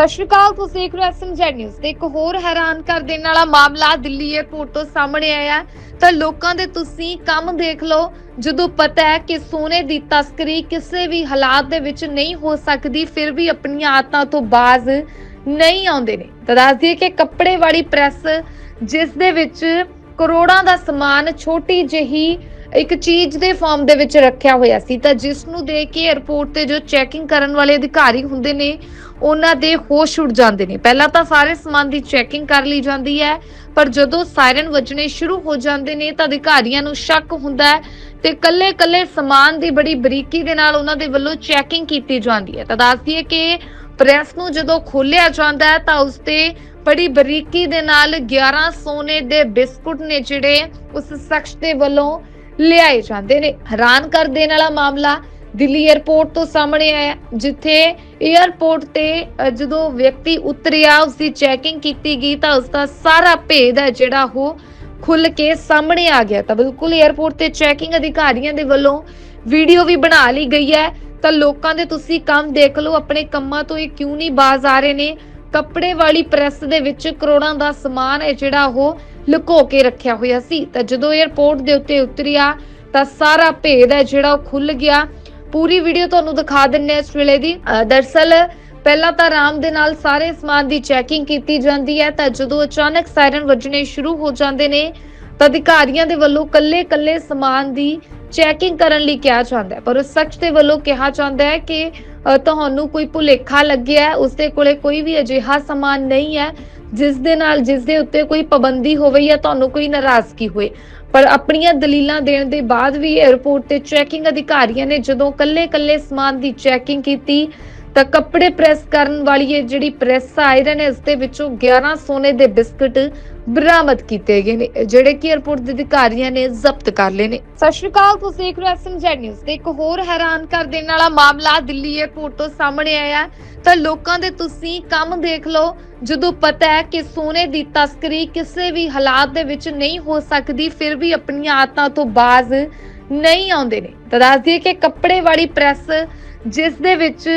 ਸਤਿ ਸ਼੍ਰੀ ਅਕਾਲ, ਤੁਸੀਂ ਦੇਖ ਰਹੇ ਹੋ ਐਸਐਮਜੀ ਨਿਊਜ਼ ਤੇ ਇੱਕ ਹੋਰ ਹੈਰਾਨ ਕਰ ਦੇਣ ਵਾਲਾ ਮਾਮਲਾ ਦਿੱਲੀ ਏਅਰਪੋਰਟ ਤੋਂ ਸਾਹਮਣੇ ਆਇਆ ਤਾਂ ਲੋਕਾਂ ਦੇ ਤੁਸੀਂ ਕੰਮ ਦੇਖ ਲਓ, ਜਦੋਂ ਪਤਾ ਹੈ ਕਿ ਸੋਨੇ ਦੀ ਤਸਕਰੀ ਕਿਸੇ ਵੀ ਹਾਲਾਤ ਦੇ ਵਿੱਚ ਨਹੀਂ ਹੋ ਸਕਦੀ, ਫਿਰ ਵੀ ਆਪਣੀਆਂ ਆਦਤਾਂ ਤੋਂ ਬਾਜ਼ ਨਹੀਂ ਆਉਂਦੇ ਨੇ। ਤਾਂ ਦੱਸ ਦਈਏ ਕਿ ਕੱਪੜੇ ਵਾਲੀ ਪ੍ਰੈਸ, ਜਿਸ ਦੇ ਵਿੱਚ ਕਰੋੜਾਂ ਦਾ ਸਮਾਨ, ਛੋਟੀ ਜਿਹੀ ਇੱਕ ਚੀਜ਼ ਦੇ ਫਾਰਮ ਦੇ ਵਿੱਚ ਰੱਖਿਆ ਹੋਇਆ ਸੀ, ਤਾਂ ਜਿਸ ਨੂੰ ਦੇਖ ਕੇ 에ਅਰਪੋਰਟ ਤੇ ਜੋ ਚੈਕਿੰਗ ਕਰਨ ਵਾਲੇ ਅਧਿਕਾਰੀ ਹੁੰਦੇ ਨੇ, ਉਹਨਾਂ ਦੇ ਹੋਸ਼ ਉੱਡ ਜਾਂਦੇ ਨੇ। ਪਹਿਲਾਂ ਤਾਂ ਸਾਰੇ ਸਮਾਨ ਦੀ ਚੈਕਿੰਗ ਕਰ ਲਈ ਜਾਂਦੀ ਹੈ, ਪਰ ਜਦੋਂ ਸਾਇਰਨ ਵੱਜਣੇ ਸ਼ੁਰੂ ਹੋ ਜਾਂਦੇ ਨੇ, ਤਾਂ ਅਧਿਕਾਰੀਆਂ ਨੂੰ ਸ਼ੱਕ ਹੁੰਦਾ ਹੈ ਤੇ ਕੱਲੇ-ਕੱਲੇ ਸਮਾਨ ਦੀ ਬੜੀ ਬਰੀਕੀ ਦੇ ਨਾਲ ਉਹਨਾਂ ਦੇ ਵੱਲੋਂ ਚੈਕਿੰਗ ਕੀਤੀ ਜਾਂਦੀ ਹੈ। ਤਾਂ ਦੱਸਦੀ ਹੈ ਕਿ ਪ੍ਰੈਸ ਨੂੰ ਜਦੋਂ ਖੋਲਿਆ ਜਾਂਦਾ ਹੈ, ਤਾਂ ਉਸ ਤੇ ਬੜੀ ਬਰੀਕੀ ਦੇ ਨਾਲ 11 ਸੋਨੇ ਦੇ ਬਿਸਕੁਟ ਨੇ ਜਿਹੜੇ ਉਸ ਸ਼ਖਸ ਦੇ ਵੱਲੋਂ ਲਿਆਏ ਜਾਂਦੇ ਨੇ। ਹੈਰਾਨ ਕਰ ਦੇਣ ਵਾਲਾ ਮਾਮਲਾ ਦਿੱਲੀ 에ਅਰਪੋਰਟ ਤੋਂ ਸਾਹਮਣੇ ਆਇਆ, ਜਿੱਥੇ 에ਅਰਪੋਰਟ ਤੇ ਜਦੋਂ ਵਿਅਕਤੀ ਉਤਰਿਆ ਉਸ ਦੀ ਚੈਕਿੰਗ ਕੀਤੀ ਗਈ ਤਾਂ ਉਸ ਦਾ ਸਾਰਾ ਭੇਦ ਹੈ, ਜਿਹੜਾ ਉਹ ਖੁੱਲ ਕੇ ਸਾਹਮਣੇ ਆ ਗਿਆ। ਤਾਂ ਬਿਲਕੁਲ 에ਅਰਪੋਰਟ ਤੇ ਚੈਕਿੰਗ ਅਧਿਕਾਰੀਆਂ ਦੇ ਵੱਲੋਂ ਵੀਡੀਓ ਵੀ ਬਣਾ ਲਈ ਗਈ ਹੈ। ਤਾਂ ਲੋਕਾਂ ਦੇ ਤੁਸੀਂ ਕੰਮ ਦੇਖ ਲਓ, ਆਪਣੇ ਕੰਮਾਂ ਤੋਂ ਇਹ ਕਿਉਂ ਨਹੀਂ ਬਾਜ਼ ਆ ਰਹੇ ਨੇ? ਕੱਪੜੇ ਵਾਲੀ ਪ੍ਰੈਸ ਦੇ ਵਿੱਚ ਕਰੋੜਾਂ ਦਾ ਸਮਾਨ ਹੈ, ਜਿਹੜਾ ਉਹ ਲੁਕੋ ਕੇ ਰੱਖਿਆ ਹੋਇਆ ਸੀ। ਤਾਂ ਜਦੋਂ 에ਅਰਪੋਰਟ ਦੇ ਉੱਤੇ ਉਤਰਿਆ, ਤਾਂ ਸਾਰਾ ਭੇਦ ਹੈ ਜਿਹੜਾ ਉਹ ਖੁੱਲ ਗਿਆ। ਪੂਰੀ ਵੀਡੀਓ ਤੁਹਾਨੂੰ ਦਿਖਾ ਦਿੰਨੇ ਇਸ ਵੇਲੇ ਦੀ। ਦਰਸਲ, ਪਹਿਲਾਂ ਤਾਂ ਆਰਾਮ ਦੇ ਨਾਲ ਸਾਰੇ ਸਮਾਨ ਦੀ ਚੈਕਿੰਗ ਕੀਤੀ ਜਾਂਦੀ ਹੈ। ਤਾਂ ਜਦੋਂ ਅਚਾਨਕ ਸਾਇਰਨ ਵੱਜਣੇ ਸ਼ੁਰੂ ਹੋ ਜਾਂਦੇ ਨੇ, ਤਾਂ ਅਧਿਕਾਰੀਆਂ ਦੇ ਵੱਲੋਂ ਕੱਲੇ-ਕੱਲੇ ਸਮਾਨ ਦੀ ਚੈਕਿੰਗ ਕਰਨ ਲਈ ਕਿਹਾ ਜਾਂਦਾ ਹੈ। ਪਰ ਉਸ ਸ਼ਖਸ ਦੇ ਵੱਲੋਂ ਕਿਹਾ ਜਾਂਦਾ ਹੈ ਕਿ ਤੁਹਾਨੂੰ ਕੋਈ ਭੁਲੇਖਾ ਲੱਗਿਆ ਹੈ ਉਸ ਕੋਲੇ ਕੋਈ ਵੀ ਅਜਿਹਾ ਸਮਾਨ ਨਹੀਂ ਹੈ। ਜਿਸ ਦੇ ਨਾਲ ਜਿਸ ਦੇ ਉੱਤੇ ਕੋਈ ਪਾਬੰਦੀ ਹੋਵੇ ਜਾਂ ਤੁਹਾਨੂੰ ਕੋਈ ਨਾਰਾਜ਼ਗੀ ਹੋਏ, ਪਰ ਆਪਣੀਆਂ ਦਲੀਲਾਂ ਦੇਣ ਦੇ ਬਾਅਦ ਵੀ 에ਅਰਪੋਰਟ ਤੇ ਚੈਕਿੰਗ ਅਧਿਕਾਰੀਆਂ ਨੇ ਜਦੋਂ ਕੱਲੇ-ਕੱਲੇ ਸਮਾਨ ਦੀ ਚੈਕਿੰਗ ਕੀਤੀ ਤਾਂ ਕੱਪੜੇ ਪ੍ਰੈਸ ਕਰਨ ਵਾਲੀ ਇਹ ਜਿਹੜੀ ਪ੍ਰੈਸ ਆਇਰਨ ਹੈ ਇਸ ਦੇ ਵਿੱਚੋਂ 11 ਸੋਨੇ ਦੇ ਬਿਸਕਟ ਬਰਾਮਦ ਕੀਤੇ ਗਏ ਨੇ, ਜਿਹੜੇ ਕਿ 에ਅਰਪੋਰਟ ਦੇ ਅਧਿਕਾਰੀਆਂ ਨੇ ਜ਼ਬਤ ਕਰ ਲਏ ਨੇ। ਸਤਿ ਸ਼੍ਰੀ ਅਕਾਲ, ਤੁਸੀਂ ਦੇਖ ਰਹੇ ਹੋ ਐਸਐਮਜੀ ਨਿਊਜ਼ ਤੇ ਇੱਕ ਹੋਰ ਹੈਰਾਨ ਕਰ ਦੇਣ ਵਾਲਾ ਮਾਮਲਾ ਦਿੱਲੀ ਏਅਰਪੋਰਟ ਤੋਂ ਸਾਹਮਣੇ ਆਇਆ ਤਾਂ ਲੋਕਾਂ ਦੇ ਤੁਸੀਂ ਕੰਮ ਦੇਖ ਲਓ, ਜਦੋਂ ਪਤਾ ਹੈ ਕਿ ਸੋਨੇ ਦੀ ਤਸਕਰੀ ਕਿਸੇ ਵੀ ਹਾਲਾਤ ਦੇ ਵਿੱਚ ਨਹੀਂ ਹੋ ਸਕਦੀ, ਫਿਰ ਵੀ ਆਪਣੀਆਂ ਆਦਤਾਂ ਤੋਂ ਬਾਜ਼ ਨਹੀਂ ਆਉਂਦੇ ਨੇ। ਤਾਂ ਦੱਸ ਦਈਏ ਕਿ ਕੱਪੜੇ ਵਾਲੀ ਪ੍ਰੈਸ, ਜਿਸ ਦੇ ਵਿੱਚ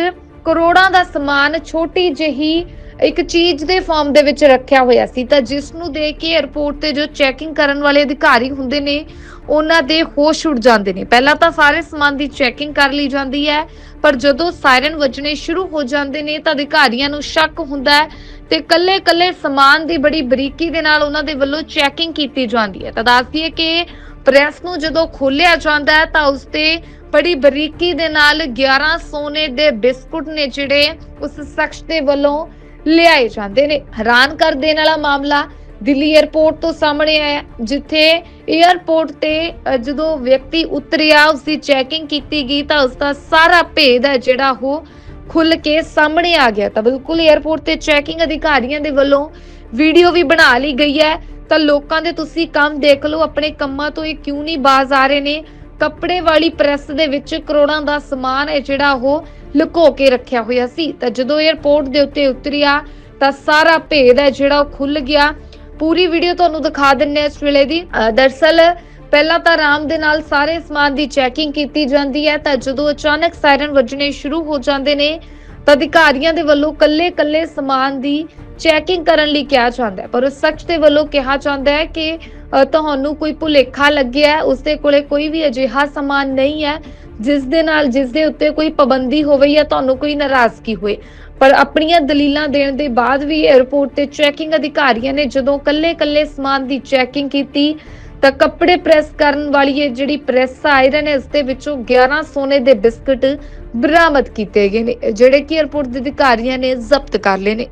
ਕਰੋੜਾਂ ਦਾ ਸਮਾਨ ਛੋਟੀ ਜਿਹੀ ਇੱਕ ਚੀਜ਼ ਦੇ ਫਾਰਮ ਦੇ ਵਿੱਚ ਰੱਖਿਆ ਹੋਇਆ ਸੀ। ਤਾਂ ਜਿਸ ਨੂੰ ਦੇਖ ਕੇ 에ਅਰਪੋਰਟ ਤੇ ਜੋ ਚੈਕਿੰਗ ਕਰਨ ਵਾਲੇ ਅਧਿਕਾਰੀ ਹੁੰਦੇ ਨੇ, ਉਹਨਾਂ ਦੇ ਹੋਸ਼ ਉੱਡ ਜਾਂਦੇ ਨੇ। ਪਹਿਲਾਂ ਤਾਂ ਸਾਰੇ ਸਮਾਨ ਦੀ ਚੈਕਿੰਗ ਕਰ ਲਈ ਜਾਂਦੀ ਹੈ, ਪਰ ਜਦੋਂ ਸਾਇਰਨ ਵੱਜਣੇ ਸ਼ੁਰੂ ਹੋ ਜਾਂਦੇ ਨੇ, ਤਾਂ ਅਧਿਕਾਰੀਆਂ ਨੂੰ ਸ਼ੱਕ ਹੁੰਦਾ ਹੈ ਤੇ ਕੱਲੇ-ਕੱਲੇ ਸਮਾਨ ਦੀ ਬੜੀ ਬਰੀਕੀ ਦੇ ਨਾਲ ਉਹਨਾਂ ਦੇ ਵੱਲੋਂ ਚੈਕਿੰਗ ਕੀਤੀ ਜਾਂਦੀ ਹੈ। ਤਾਂ ਦੱਸਦੀ ਦਈਏ ਕਿ ਪ੍ਰੈਸ ਨੂੰ ਜਦੋਂ ਖੋਲਿਆ ਜਾਂਦਾ ਹੈ ਤਾਂ ਉਸ ਤੇ ਬੜੀ ਬਰੀਕੀ ਦੇ ਨਾਲ 11 ਸੋਨੇ ਦੇ ਬਿਸਕੁਟ ਨੇ ਜਿਹੜੇ ਉਸ ਸ਼ਖਸ ਦੇ ਵੱਲੋਂ ਲਿਆਏ ਜਾਂਦੇ ਨੇ। ਹੈਰਾਨ ਕਰ ਦੇਣ ਵਾਲਾ ਮਾਮਲਾ ਦਿੱਲੀ 에ਅਰਪੋਰਟ ਤੋਂ ਸਾਹਮਣੇ ਆਇਆ ਜਿੱਥੇ 에ਅਰਪੋਰਟ ਤੇ ਜਦੋਂ ਵਿਅਕਤੀ ਉਤਰਿਆ ਉਸ ਦੀ ਚੈਕਿੰਗ ਕੀਤੀ ਗਈ ਤਾਂ ਉਸ ਦਾ ਸਾਰਾ ਭੇਦ ਹੈ ਜਿਹੜਾ ਉਹ ਖੁੱਲ ਕੇ ਸਾਹਮਣੇ ਆ ਗਿਆ। ਤਾਂ ਬਿਲਕੁਲ 에ਅਰਪੋਰਟ ਤੇ ਚੈਕਿੰਗ ਅਧਿਕਾਰੀਆਂ ਦੇ ਵੱਲੋਂ ਵੀਡੀਓ ਵੀ ਬਣਾ ਲਈ ਗਈ ਹੈ। ਤਾਂ ਲੋਕਾਂ ਦੇ ਤੁਸੀਂ ਕੰਮ ਦੇਖ ਲਓ ਆਪਣੇ ਕੰਮਾਂ ਤੋਂ ਇਹ ਕਿਉਂ ਨਹੀਂ ਬਾਜ਼ ਆ ਰਹੇ ਨੇ? ਕੱਪੜੇ ਵਾਲੀ ਪ੍ਰੈਸ ਦੇ ਵਿੱਚ ਕਰੋੜਾਂ ਦਾ ਸਮਾਨ ਹੈ ਜਿਹੜਾ ਉਹ ਲੁਕੋ ਕੇ ਰੱਖਿਆ ਹੋਇਆ ਸੀ। ਤਾਂ ਜਦੋਂ 에ਅਰਪੋਰਟ ਦੇ ਉੱਤੇ ਉਤਰਿਆ ਤਾਂ ਸਾਰਾ ਭੇਦ ਹੈ ਜਿਹੜਾ ਉਹ ਖੁੱਲ ਗਿਆ। ਪੂਰੀ ਵੀਡੀਓ ਤੁਹਾਨੂੰ ਦਿਖਾ ਦਿੰਨੇ ਇਸ ਵੇਲੇ ਦੀ। ਅ, ਦਰਸਲ ਪਹਿਲਾਂ ਤਾਂ ਆਰਾਮ ਦੇ ਨਾਲ ਸਾਰੇ ਸਮਾਨ ਦੀ ਚੈਕਿੰਗ ਕੀਤੀ ਜਾਂਦੀ ਹੈ। ਤਾਂ ਜਦੋਂ ਅਚਾਨਕ ਸਾਇਰਨ ਵੱਜਣੇ ਸ਼ੁਰੂ ਹੋ ਜਾਂਦੇ ਨੇ ਤਾਂ ਅਧਿਕਾਰੀਆਂ ਦੇ ਵੱਲੋਂ ਕੱਲੇ-ਕੱਲੇ ਸਮਾਨ ਦੀ ਚੈਕਿੰਗ ਕਰਨ ਲਈ ਕਿਹਾ ਜਾਂਦਾ ਹੈ, ਪਰ ਉਸ ਸ਼ਖਸ ਦੇ ਵੱਲੋਂ ਕਿਹਾ ਜਾਂਦਾ ਹੈ ਕਿ ਤੁਹਾਨੂੰ ਕੋਈ ਭੁਲੇਖਾ ਲੱਗਿਆ ਹੈ ਉਸ ਕੋਲੇ ਕੋਈ ਵੀ ਅਜਿਹਾ ਸਮਾਨ ਨਹੀਂ ਹੈ, ਜਿਸ ਦੇ ਨਾਲ, ਜਿਸ ਦੇ ਉੱਤੇ ਕੋਈ ਪਾਬੰਦੀ ਹੋਵੇ ਜਾਂ ਤੁਹਾਨੂੰ ਕੋਈ ਨਾਰਾਜ਼ਗੀ ਹੋਏ। ਪਰ ਆਪਣੀਆਂ ਦਲੀਲਾਂ ਦੇਣ ਦੇ ਬਾਅਦ ਵੀ 에ਅਰਪੋਰਟ ਤੇ ਚੈਕਿੰਗ ਅਧਿਕਾਰੀਆਂ ਨੇ ਜਦੋਂ ਕੱਲੇ-ਕੱਲੇ ਸਮਾਨ ਦੀ ਚੈਕਿੰਗ ਕੀਤੀ, ਤਾਂ ਕੱਪੜੇ ਪ੍ਰੈਸ ਕਰਨ ਵਾਲੀ ਇਹ ਜਿਹੜੀ ਪ੍ਰੈਸ ਆਇਰਨ ਹੈ ਇਸ ਦੇ ਵਿੱਚੋਂ 11 ਸੋਨੇ ਦੇ ਬਿਸਕਟ ਬਰਾਮਦ ਕੀਤੇ ਗਏ ਨੇ, ਜਿਹੜੇ ਕਿ 에ਅਰਪੋਰਟ ਦੇ ਅਧਿਕਾਰੀਆਂ ਨੇ ਜ਼ਬਤ ਕਰ ਲਏ ਨੇ।